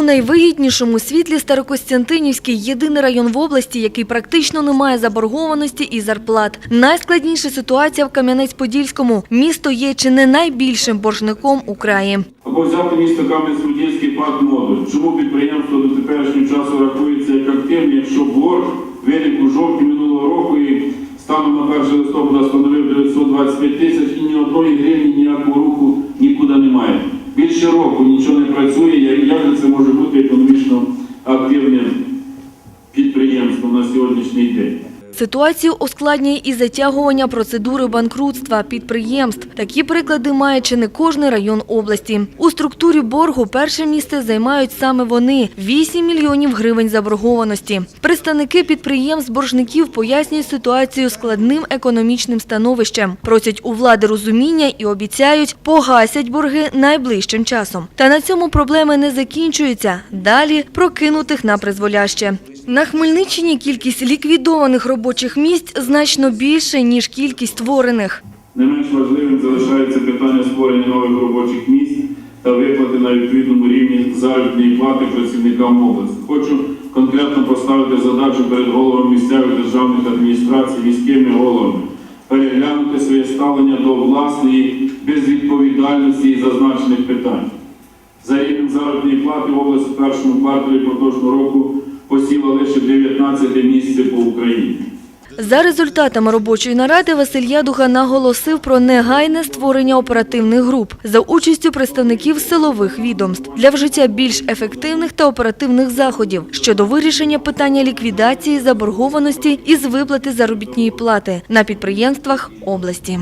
У найвигіднішому світлі Старокостянтинівський – єдиний район в області, який практично не має заборгованості і зарплат. Найскладніша ситуація в Кам'янець-Подільському. Місто є чи не найбільшим боржником у краї. Або взяти місто Кам'янець-Подільський парк модуль. Чому підприємство до теперішнього часу рахується як активне, якщо борг виник у жовтні минулого року і станом на 1 листопада становив 925 тисяч і ні одної гривні Більше року нічого не працює, як це може бути економічно активним підприємством на сьогоднішній день? Ситуацію ускладнює і затягування процедури банкрутства підприємств. Такі приклади має чи не кожний район області. У структурі боргу перше місце займають саме вони – 8 мільйонів гривень заборгованості. Представники підприємств-боржників пояснюють ситуацію складним економічним становищем. Просять у влади розуміння і обіцяють погасять борги найближчим часом. Та на цьому проблеми не закінчуються. Далі прокинутих на призволяще. На Хмельниччині кількість ліквідованих робочих місць значно більше, ніж кількість створених. Не менш важливим залишається питання створення нових робочих місць та виплати на відповідному рівні заробітної плати працівникам області. Хочу конкретно поставити задачу перед головами місцевих державних адміністрацій, міськими головами, переглянути своє ставлення до власної безвідповідальності і зазначених питань. За рівнем заробітної плати область у першому кварталі поточного року посіла лише 19 місце по Україні. За результатами робочої наради Василь Ядуга наголосив про негайне створення оперативних груп за участю представників силових відомств для вжиття більш ефективних та оперативних заходів щодо вирішення питання ліквідації заборгованості із виплати заробітної плати на підприємствах області.